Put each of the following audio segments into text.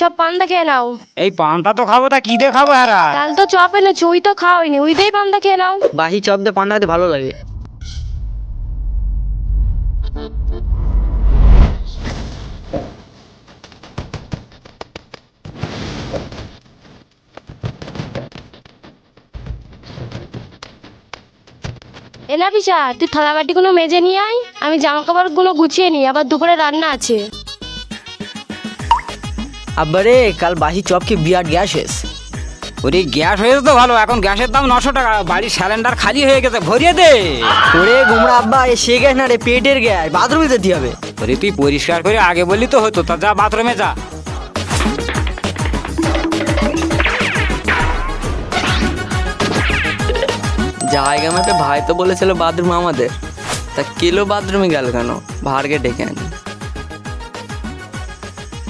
সব পান্তা খেয়ে নাও। এই পান্তা তো খাব তা কি দিয়ে খাব হারা? কাল তো চপ এনেছো ওই তো খাওয়াইনি ওই দিয়েই পান্তা খেয়ে নাও। বাসি চপ দিয়ে পান্তা খেতে ভালো লাগে। এনা পিসা তুই থালা বাটিগুলো মেজে নিয়ে আয় আমি জামা কাপড়গুলো গুছিয়ে নিই আবার দুপুরে রান্না আছে। আব্বারে কাল বাসি চপ খেয়ে বিরাট গ্যাস শেষ ওরে গ্যাস হয়েছে তো ভালো এখন গ্যাসের দাম নশো টাকা বাড়ির সিলিন্ডার খালি হয়ে গেছে ভরিয়ে দে। ওরে গোমরা আব্বা এ সে গ্যাস না রে পেটের গ্যাস বাথরুমে যেতে হবে। ওরে তুই পরিষ্কার করে আগে বললি তো হতো তা যা বাথরুমে যা। জায়গা মাপে ভাই তো বলেছিল বাথরুম আমাদের। তা কিলো বাথরুমে গেল কেন? ভাড়কে ডেকে আনি।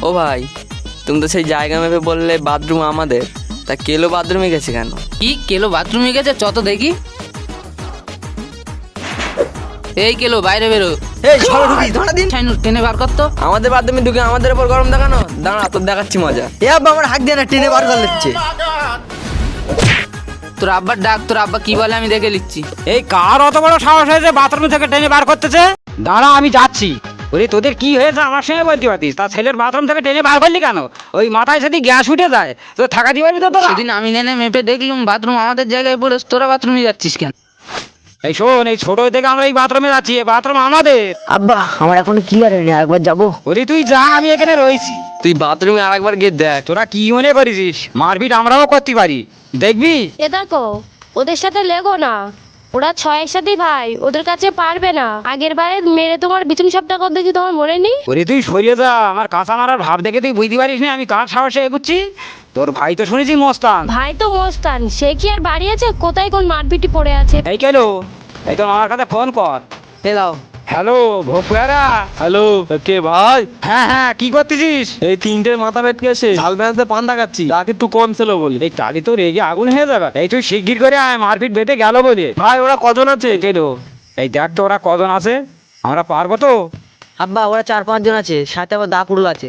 ও ভাই তুমি তো সেই জায়গা মেপে বললে বাথরুম আমাদের। তা কেলো বাথরুমে গেছে কেন? কি কেলো বাথরুমে গেছে? চত দেখি। এই কেলো বাইরে বেরো। এই চলো ঢুকি ধরা দিন। ছাইনুর টেনে বার করতো আমাদের বাথরুমে ঢুকে আমাদের উপর গরম দেখানো? দাঁড়া তোর দেখাচ্ছি মজা। এ আব্বা আমার হাক দিয়ে না টেনে বার করে নিচ্ছে তোর আব্বার ডাক তোর আব্বা কি বলে আমি দেখে নিচ্ছি এই কার অত বড় সাহস হয়েছে বাথরুম থেকে টেনে বার করতেছে? দাঁড়া আমি যাচ্ছি। ওরে তোদের কি হয়েছে? আমার সঙ্গে বলতে পারতিস? তা ছেলের বাথরুম থেকে টেনে বার করলি কেন? ওই মাথায় যদি গ্যাস উঠে যায়। তো থাকা পারবি তো তোরা? সেদিন আমি নেনে মেপে দেখলাম বাথরুম আমাদের জায়গায় পড়ে তোরা বাথরুমে যাচ্ছিস কেন? এই শোন এই ছোট থেকে আমরা এই বাথরুমে যাচ্ছি বাথরুম আমাদের। আব্বা আমার এখন ক্লিয়ার হয়নি একবার যাব। ওরে তুই যা আমি এখানে রয়েছি। তুই বাথরুমে আরেকবার গিয়ে দেখ। তোরা কি মনে করেছিস মারপিট আমরাও করতে পারি। দেখবি? এ দেখো ওদের সাথে লেগো না। ওরা ছয়ের সাথে ভাই। ওদের কাছে পারবে না। আগের বারে মেরে তোমার বিচুন সাপটা কর দেখি তোমার মনে নেই? ওরে তুই সরিয়ে যা। আমার কাঁচা মারার ভাব দেখে তুই বুঝতে পারিস না আমি কার সাহসে এগুচ্ছি? তোর ভাই তো শুনেছি মস্তান। ভাই তো মস্তান। সে কি আর বাড়ি আছে? কোথায় কোন মারপিটি পড়ে আছে? এই কেন এই তো আমার কাছে ফোন কর। পেলাও হ্যালো ভোপুয়ারা হ্যালো। কে ভাই? হ্যাঁ হ্যাঁ কি করতেছিস? এই তিনটে মাথা পেটকে এসে ঝাল বেঁধে পান দেখাচ্ছি। তাকে একটু কম ছিল বলি। এই টালি তো রেগে আগুন হয়ে যাবে। এই তুই শিগগির করে আয় মারপিট বেঁধে গেল বলে। ভাই ওরা কজন আছে? কেন এই দেখ তো ওরা কজন আছে। আমরা পারব তো? আব্বা ওরা চার পাঁচজন আছে সাথে আবার দা কুড়ুল আছে।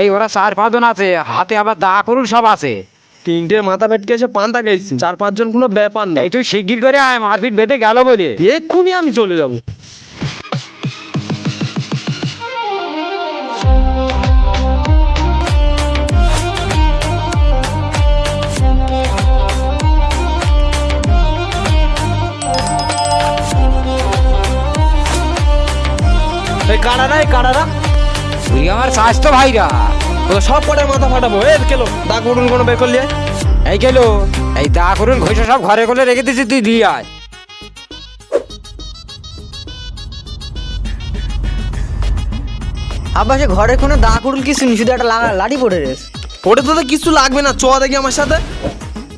এই ওরা চার পাঁচজন আছে হাতে আবার দা করুন সব আছে। তিনটে মাথা পেটকে এসে পান দেখাইছি। চার পাঁচজন কোনো ব্যাপার নেই এই তুই শিগগির করে আয় মারপিট বেঁধে গেল বলে। এক্ষুনি আমি চলে যাব। কাড়ারা এই কাড়ারা তুই আমার স্বাস্থ্য ভাইরা। ওরা সব কটার মাথা ফাটাবো। এ কেলো দাগ উঠুন কোনো বের করলি এই গেল এই দা করুন ঘষে সব ঘরে করে রেখে তুই দিয়ে আয়। আব্বা সে ঘরে কোনো দা কুড়ুল কিছু নি শুধু একটা লাগা- লাঠি পড়ে রেস ওটা তো কিছু লাগবে না চ দেখি আমার সাথে।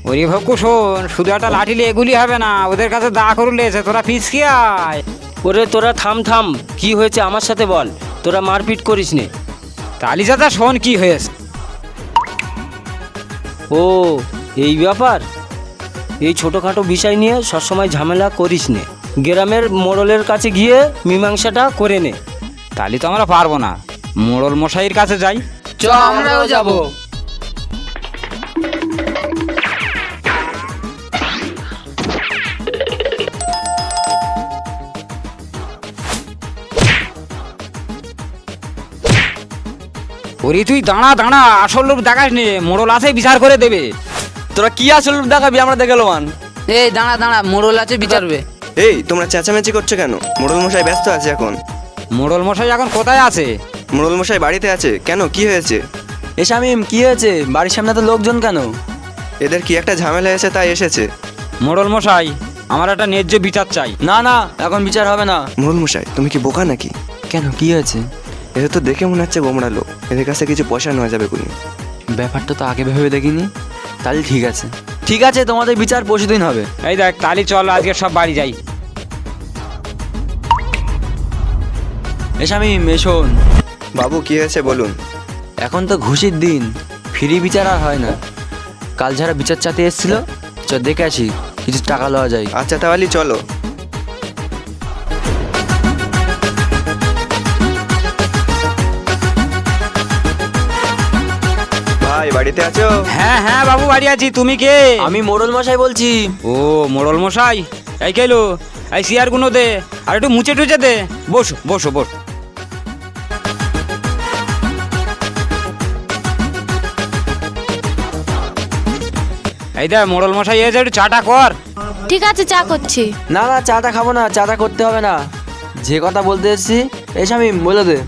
ওরে ভক্কু শোন শুধু একটা লাঠি এগুলি হবে না ওদের কাছে দা করুন লেছে তোরা ফিসকি আয়। ওরে তোরা থাম থাম কি হয়েছে আমার সাথে বল তোরা মারপিট করিস নে। চাচা শোন কি হয়েছে। ও এই ব্যাপার? এই ছোটোখাটো বিষয় নিয়ে সবসময় ঝামেলা করিস নে। গ্রামের মোড়লের কাছে গিয়ে মীমাংসাটা করে নে। তালি তো আমরা পারব না। মোড়ল মশাইয়ের কাছে যাই। চ আমরাও যাব। ওরে তুই দাঁড়া দাঁড়া আসল রূপ দেখাস নে মোড়ল আছে বিচার করে দেবে। তোরা কি আসল রূপ দেখাবি? আমরা দেখে লোমান এই দাঁড়া দাঁড়া মোড়ল আছে বিচারবে এই তোমরা চেঁচামেচি করছ কেন? মোড়ল মশাই ব্যস্ত আছে এখন। মোড়ল মশাই এখন কোথায় আছে? মোড়ল মশাই বাড়িতে আছে। কেন? কি হয়েছে? এ শামিম কি হয়েছে? বাড়ির সামনে তো লোকজন কেন? এদের কি একটা ঝামেলা এসে তাই এসেছে? মোড়ল মশাই আমার একটা ন্যায্য বিচার চাই। না না এখন বিচার হবে না। মোড়ল মশাই তুমি কি বোকা নাকি? কেন? কি হয়েছে? এদের তো দেখে মনে হচ্ছে গোমড়া লোক। এদের কাছে কিছু পয়সা নেওয়া যাবে কোনো ব্যাপারটা তো আগে ভেবে দেখিনি। তাহলে ঠিক আছে। ঠিক আছে তোমাদের বিচার পরশু দিন হবে। এই দেখ তালি চল আজকে সব বাড়ি যাই। এ শামিম এ বাবু কি হয়েছে বলুন? এখন তো ঘুষির দিন। ফ্রি বিচার আর হয় না। কাল যারা বিচার চাতে এসেছিল চ দেখে আসি কিছু টাকা লওয়া যায়। আচ্ছা তাহলে চলো। বাড়িতে আছো? হ্যাঁ হ্যাঁ বাবু বাড়ি আছি। তুমি কে? আমি মোড়ল মশাই বলছি। ও মোড়ল মশাই? এই কেলো এই চেয়ারগুলো দে আর একটু মুছে টুচে দে। বসো বসো বসো। এই দে মোড়ল মশাই এসে একটু চাটা কর। ঠিক আছে চা করছি। না না চাটা খাব না চাটা করতে হবে না। যে কথা বলতে এসেছি এই শামিম বলে দে।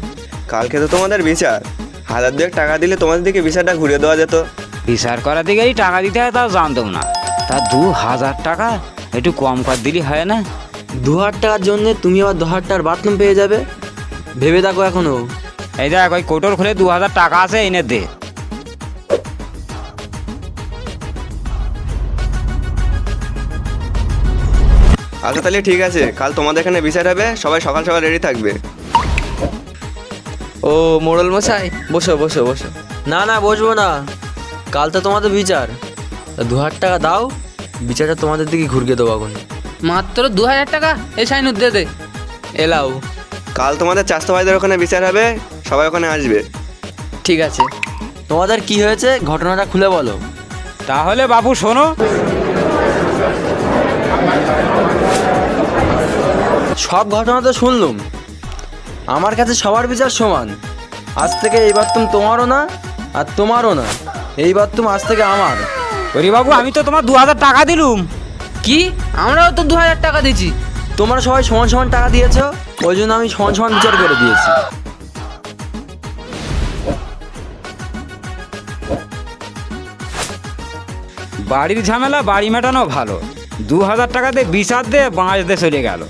কালকে তো তোমাদের বিচার। হাজার দুয়েক টাকা দিলে তোমাদের দিকে বিচারটা ঘুরিয়ে দেওয়া যেত। বিচার করাতে গেলেই টাকা দিতে হয় তাও জানতাম না। তা দু হাজার টাকা? একটু কম কর দিলি হয় না? দু হাজার টাকার জন্য তুমি আবার দু হাজার টাকার বাথরুম পেয়ে যাবে? ভেবে দেখো এখনও। এই দেখ ওই কোটর খুলে দু হাজার টাকা আছে এনে দে। আচ্ছা তাহলে ঠিক আছে। কাল তোমাদের এখানে বিচার হবে সবাই সকাল সকাল রেডি থাকবে। ও মোড়ল মশাই বসো বসো বসো। না না বসবো না। কাল তো তোমাদের বিচার। দু হাজার টাকা দাও বিচারটা তোমাদের দিকে ঘুরিয়ে দেবো এখন। মাত্র দু হাজার টাকা? এই সাইনুর দে দে। এলাও কাল তোমাদের চাস্তো ভাইদের ওখানে বিচার হবে সবাই ওখানে আসবে। ঠিক আছে। তোমাদের কি হয়েছে ঘটনাটা খুলে বলো। তাহলে বাবু শোনো। সব ঘটনা তো শুনলুম। আমার কাছে সবার বিচার সমান। আজ থেকে এই বাথরুম তোমারও না আর তোমারও না। এই বাথরুম আজ থেকে আমার। ওরে বাবু আমি তো তোমার দু হাজার টাকা দিলুম। কি? আমরাও তো দু হাজার টাকা দিয়েছি। তোমরা সবাই সমান সমান টাকা দিয়েছ ওই জন্য আমি সমান সমান বিচার করে দিয়েছি। বাড়ির ঝামেলা বাড়ি মেটানো ভালো। দু হাজার টাকা দিয়ে বিচার দে বাঁশ দিয়ে চলে গেল।